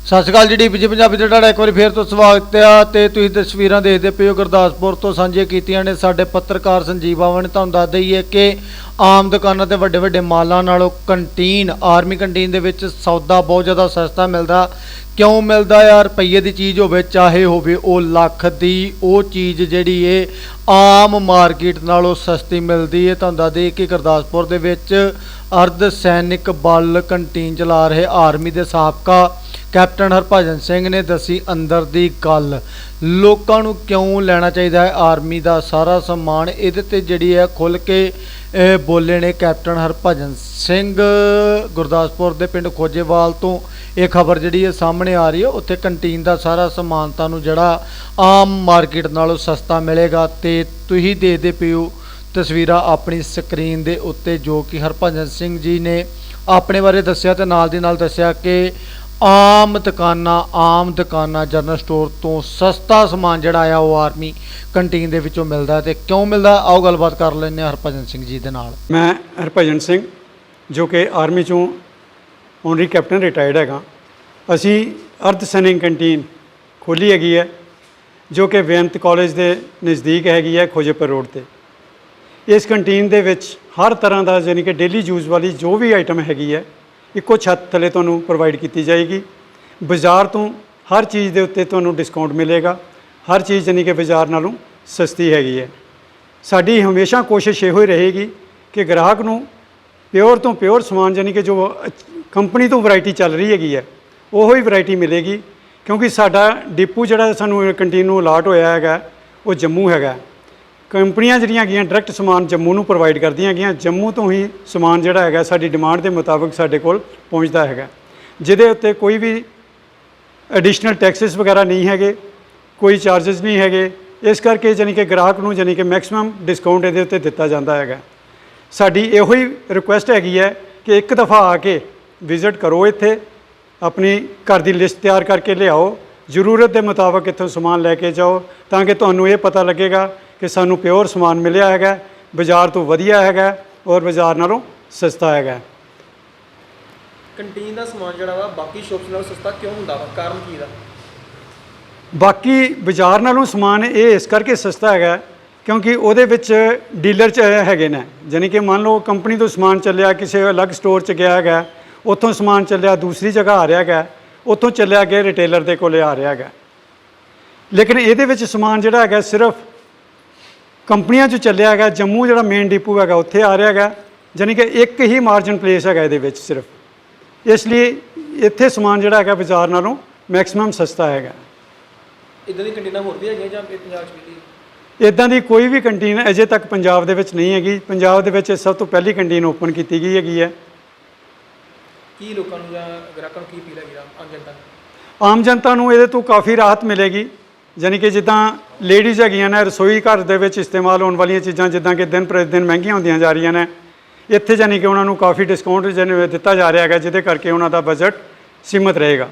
ਸਤਿ ਸ਼੍ਰੀ ਅਕਾਲ ਜੀ, ਡੀਪੀਜੀ ਪੰਜਾਬੀ ਤੇ ਤੁਹਾਡਾ ਇੱਕ ਵਾਰੀ ਫੇਰ ਤੋਂ ਸਵਾਗਤ ਹੈ ਤੇ ਤੁਸੀਂ ਤਸਵੀਰਾਂ ਦੇਖਦੇ ਪਏ ਹੋ ਗੁਰਦਾਸਪੁਰ ਤੋਂ ਸਾਂਝੀਆਂ ਕੀਤੀਆਂ ਨੇ ਸਾਡੇ ਪੱਤਰਕਾਰ ਸੰਜੀਵ ਬਾਵਾ ਨੇ। ਤੁਹਾਨੂੰ ਦੱਸ ਦਈਏ ਕਿ ਆਮ ਦੁਕਾਨਾਂ ਤੇ ਵੱਡੇ ਵੱਡੇ ਮਾਲਾਂ ਨਾਲੋਂ ਕੰਟੀਨ, ਆਰਮੀ ਕੰਟੀਨ ਦੇ ਵਿੱਚ ਸੌਦਾ ਬਹੁਤ ਜ਼ਿਆਦਾ ਸਸਤਾ ਮਿਲਦਾ। ਕਿਉਂ ਮਿਲਦਾ ਯਾਰ ਰੁਪਈਏ ਦੀ ਚੀਜ਼ ਹੋਵੇ, ਚਾਹੇ ਹੋਵੇ ਉਹ ਲੱਖ ਦੀ। ਉਹ ਚੀਜ਼ ਜਿਹੜੀ ਏ, ਆਮ ਮਾਰਕੀਟ ਨਾਲੋਂ ਸਸਤੀ ਮਿਲਦੀ ਏ। ਤੁਹਾਨੂੰ ਦੱਸ ਦਈਏ ਕਿ ਗੁਰਦਾਸਪੁਰ ਦੇ ਵਿੱਚ ਅਰਧ ਸੈਨਿਕ ਬਲ ਕੰਟੀਨ ਚਲਾ ਰਹੇ ਆਰਮੀ ਦੇ ਸਾਬਕਾ ਕੈਪਟਨ ਹਰਭਜਨ ਸਿੰਘ ਨੇ ਦੱਸੀ ਅੰਦਰ ਦੀ ਗੱਲ। ਲੋਕਾਂ ਨੂੰ ਕਿਉਂ ਲੈਣਾ ਚਾਹੀਦਾ ਹੈ? ਆਰਮੀ ਦਾ ਸਾਰਾ ਸਨਮਾਨ ਇਹਦੇ ਤੇ ਜਿਹੜੀ ਹੈ ਖੁੱਲ ਕੇ ਬੋਲੇ ਨੇ ਕੈਪਟਨ ਹਰਭਜਨ ਸਿੰਘ। ਗੁਰਦਾਸਪੁਰ ਦੇ ਪਿੰਡ ਖੋਜੇਵਾਲ ਤੋਂ ਇਹ ਖਬਰ ਜਿਹੜੀ ਹੈ ਸਾਹਮਣੇ ਆ ਰਹੀ ਹੈ। ਉੱਥੇ ਕੰਟੀਨ ਦਾ ਸਾਰਾ ਸਮਾਨ ਤੁਹਾਨੂੰ ਜਿਹੜਾ ਆਮ ਮਾਰਕੀਟ ਨਾਲੋਂ ਸਸਤਾ ਮਿਲੇਗਾ ਤੇ ਤੁਸੀਂ ਦੇਖਦੇ ਪਿਓ ਤਸਵੀਰਾਂ ਆਪਣੀ ਸਕਰੀਨ ਦੇ ਉੱਤੇ ਜੋ ਕਿ ਹਰਭਜਨ ਸਿੰਘ ਜੀ ਨੇ ਆਪਣੇ ਬਾਰੇ ਦੱਸਿਆ ਤੇ ਨਾਲ ਦੀ ਨਾਲ ਦੱਸਿਆ ਕਿ ਆਮ ਦੁਕਾਨਾਂ ਆਮ ਦੁਕਾਨਾਂ, ਜਨਰਲ ਸਟੋਰ ਤੋਂ ਸਸਤਾ ਸਮਾਨ ਜਿਹੜਾ ਆ ਉਹ ਆਰਮੀ ਕੰਟੀਨ ਦੇ ਵਿੱਚੋਂ ਮਿਲਦਾ ਹੈ ਤੇ ਕਿਉਂ ਮਿਲਦਾ ਆਓ ਗੱਲਬਾਤ ਕਰ ਲੈਂਦੇ ਹਾਂ ਹਰਭਜਨ ਸਿੰਘ ਜੀ ਦੇ ਨਾਲ। ਮੈਂ ਹਰਭਜਨ ਸਿੰਘ, ਜੋ ਕਿ ਆਰਮੀ ਚੋਂ ਓਨਰੀ ਕੈਪਟਨ ਰਿਟਾਇਰਡ ਹੈਗਾ। ਅਸੀਂ ਅਰਧ ਸੈਨਿਕ ਕੰਟੀਨ ਖੋਲੀ ਹੈਗੀ ਹੈ, ਜੋ ਕਿ ਬੇਅੰਤ ਕਾਲਜ ਦੇ ਨਜ਼ਦੀਕ ਹੈਗੀ ਹੈ ਖੋਜੇਪੁਰ ਰੋਡ ਤੇ। ਇਸ ਕੰਟੀਨ ਦੇ ਵਿੱਚ ਹਰ ਤਰ੍ਹਾਂ ਦਾ ਯਾਨੀ ਕਿ ਡੇਲੀ ਯੂਜ਼ ਵਾਲੀ ਜੋ ਵੀ ਆਈਟਮ ਹੈਗੀ ਹੈ ਇੱਕੋ ਛੱਤ ਥੱਲੇ ਤੁਹਾਨੂੰ ਪ੍ਰੋਵਾਈਡ ਕੀਤੀ ਜਾਏਗੀ। ਬਾਜ਼ਾਰ ਤੋਂ ਹਰ ਚੀਜ਼ ਦੇ ਉੱਤੇ ਤੁਹਾਨੂੰ ਡਿਸਕਾਊਂਟ ਮਿਲੇਗਾ। ਹਰ ਚੀਜ਼ ਯਾਨੀ ਕਿ ਬਾਜ਼ਾਰ ਨਾਲੋਂ ਸਸਤੀ ਹੈਗੀ ਹੈ। ਸਾਡੀ ਹਮੇਸ਼ਾ ਕੋਸ਼ਿਸ਼ ਇਹੋ ਹੀ ਰਹੇਗੀ ਕਿ ਗ੍ਰਾਹਕ ਨੂੰ ਪਿਓਰ ਤੋਂ ਪਿਓਰ ਸਮਾਨ ਯਾਨੀ ਕਿ ਜੋ ਕੰਪਨੀ ਤੋਂ ਵੈਰਾਈਟੀ ਚੱਲ ਰਹੀ ਹੈਗੀ ਹੈ, ਉਹੋ ਹੀ ਵੈਰਾਈਟੀ ਮਿਲੇਗੀ। ਕਿਉਂਕਿ ਸਾਡਾ ਡਿਪੂ ਜਿਹੜਾ ਸਾਨੂੰ ਕੰਟੀਨਿਊ ਅਲਾਟ ਹੋਇਆ ਹੈਗਾ, ਉਹ ਜੰਮੂ ਹੈਗਾ। ਕੰਪਨੀਆਂ ਜਿਹੜੀਆਂ ਹੈਗੀਆਂ ਡਾਇਰੈਕਟ ਸਮਾਨ ਜੰਮੂ ਨੂੰ ਪ੍ਰੋਵਾਈਡ ਕਰਦੀਆਂ ਹੈਗੀਆਂ। ਜੰਮੂ ਤੋਂ ਹੀ ਸਮਾਨ ਜਿਹੜਾ ਹੈਗਾ, ਸਾਡੀ ਡਿਮਾਂਡ ਦੇ ਮੁਤਾਬਕ ਸਾਡੇ ਕੋਲ ਪਹੁੰਚਦਾ ਹੈਗਾ। ਜਿਹਦੇ ਉੱਤੇ ਕੋਈ ਵੀ ਐਡੀਸ਼ਨਲ ਟੈਕਸਸ ਵਗੈਰਾ ਨਹੀਂ ਹੈਗੇ, ਕੋਈ ਚਾਰजेस ਨਹੀਂ ਹੈਗੇ। ਇਸ ਕਰਕੇ ਜਾਨੀ ਕਿ ਗ੍ਰਾਹਕ ਨੂੰ ਜਾਨੀ ਕਿ ਮੈਕਸਿਮਮ ਡਿਸਕਾਊਂਟ ਇਹਦੇ ਉੱਤੇ ਦਿੱਤਾ ਜਾਂਦਾ ਹੈਗਾ। ਸਾਡੀ ਇਹੋ ਹੀ ਰਿਕੁਐਸਟ ਹੈਗੀ ਹੈ ਕਿ ਇੱਕ ਦਫਾ ਆ ਕੇ ਵਿਜ਼ਿਟ ਕਰੋ ਇੱਥੇ। ਆਪਣੀ ਘਰ ਦੀ ਲਿਸਟ ਤਿਆਰ ਕਰਕੇ ਲਿਆਓ। ਜ਼ਰੂਰਤ ਦੇ ਮੁਤਾਬਕ ਇੱਥੋਂ ਸਮਾਨ ਲੈ ਕੇ ਜਾਓ, ਤਾਂ ਕਿ ਤੁਹਾਨੂੰ ਇਹ ਪਤਾ ਲੱਗੇਗਾ ਕਿ ਸਾਨੂੰ ਪਿਓਰ ਸਮਾਨ ਮਿਲਿਆ ਹੈਗਾ ਬਾਜ਼ਾਰ ਤੋਂ ਵਧੀਆ ਹੈਗਾ ਔਰ ਬਾਜ਼ਾਰ ਨਾਲੋਂ ਸਸਤਾ ਹੈਗਾ। ਕੰਟੀਨ ਦਾ ਸਮਾਨ ਜਿਹੜਾ ਵਾ ਬਾਕੀ ਸ਼ਾਪਸ ਨਾਲੋਂ ਸਸਤਾ ਕਿਉਂ ਹੁੰਦਾ ਵਾ? ਕਾਰਨ ਕੀ ਦਾ? ਬਾਕੀ ਬਾਜ਼ਾਰ ਨਾਲੋਂ ਸਮਾਨ ਇਹ ਇਸ ਕਰਕੇ ਸਸਤਾ ਹੈਗਾ ਕਿਉਂਕਿ ਉਹਦੇ ਵਿੱਚ ਡੀਲਰ ਚ ਹੈਗੇ ਨੇ। ਯਾਨੀ ਕਿ ਮੰਨ ਲਓ ਕੰਪਨੀ ਤੋਂ ਸਮਾਨ ਚੱਲਿਆ ਕਿਸੇ ਅਲੱਗ ਸਟੋਰ ਚ ਗਿਆ ਹੈਗਾ ਉੱਥੋਂ ਸਮਾਨ ਚੱਲਿਆ ਦੂਸਰੀ ਜਗ੍ਹਾ ਆ ਰਿਹਾ ਹੈਗਾ ਉੱਥੋਂ ਚੱਲਿਆ ਗਿਆ ਰਿਟੇਲਰ ਦੇ ਕੋਲੇ ਆ ਰਿਹਾ ਹੈਗਾ। ਲੇਕਿਨ ਇਹਦੇ ਵਿੱਚ ਸਮਾਨ ਜਿਹੜਾ ਹੈਗਾ ਸਿਰਫ ਕੰਪਨੀਆਂ 'ਚ ਚੱਲਿਆ ਹੈਗਾ ਜੰਮੂ ਜਿਹੜਾ ਮੇਨ ਡਿਪੂ ਹੈਗਾ ਉੱਥੇ ਆ ਰਿਹਾ ਹੈਗਾ। ਯਾਨੀ ਕਿ ਇੱਕ ਹੀ ਮਾਰਜਨ ਪਲੇਸ ਹੈਗਾ ਇਹਦੇ ਵਿੱਚ ਸਿਰਫ। ਇਸ ਲਈ ਇੱਥੇ ਸਮਾਨ ਜਿਹੜਾ ਹੈਗਾ ਬਾਜ਼ਾਰ ਨਾਲੋਂ ਮੈਕਸਿਮਮ ਸਸਤਾ ਹੈਗਾ। ਇਦਾਂ ਦੀ ਕੰਟੀਨਾਂ ਹੋਰ ਵੀ ਹੈਗੀਆਂ ਜਾਂ ਪੰਜਾਬ 'ਚ ਵੀ ਇਦਾਂ ਦੀ ਕੋਈ ਵੀ ਕੰਟੀਨ ਅਜੇ ਤੱਕ ਪੰਜਾਬ ਦੇ ਵਿੱਚ ਨਹੀਂ ਹੈਗੀ। ਪੰਜਾਬ ਦੇ ਵਿੱਚ ਸਭ ਤੋਂ ਪਹਿਲੀ ਕੰਟੀਨ ਓਪਨ ਕੀਤੀ ਗਈ ਹੈਗੀ ਹੈ। ਕੀ ਲੋਕਾਂ ਨੂੰ ਜਾਂ ਗ੍ਰਾਹਕਾਂ ਨੂੰ ਕੀ ਆਮ ਜਨਤਾ ਨੂੰ? ਆਮ ਜਨਤਾ ਨੂੰ ਇਹਦੇ ਤੋਂ ਕਾਫੀ ਰਾਹਤ ਮਿਲੇਗੀ। ਯਾਨੀ ਕਿ ਜਿੱਦਾਂ ਲੇਡੀਜ਼ ਹੈਗੀਆਂ ਨੇ, ਰਸੋਈ ਘਰ ਦੇ ਵਿੱਚ ਇਸਤੇਮਾਲ ਹੋਣ ਵਾਲੀਆਂ ਚੀਜ਼ਾਂ, ਜਿੱਦਾਂ ਕਿ ਦਿਨ ਪ੍ਰਤੀ ਦਿਨ ਮਹਿੰਗੀਆਂ ਹੁੰਦੀਆਂ ਜਾ ਰਹੀਆਂ ਨੇ, ਇੱਥੇ ਯਾਨੀ ਕਿ ਉਹਨਾਂ ਨੂੰ ਕਾਫੀ ਡਿਸਕਾਊਂਟ ਜਿਹਨੇ ਦਿੱਤਾ ਜਾ ਰਿਹਾ ਹੈਗਾ, ਜਿਹਦੇ ਕਰਕੇ ਉਹਨਾਂ ਦਾ ਬਜਟ ਸੀਮਤ ਰਹੇਗਾ।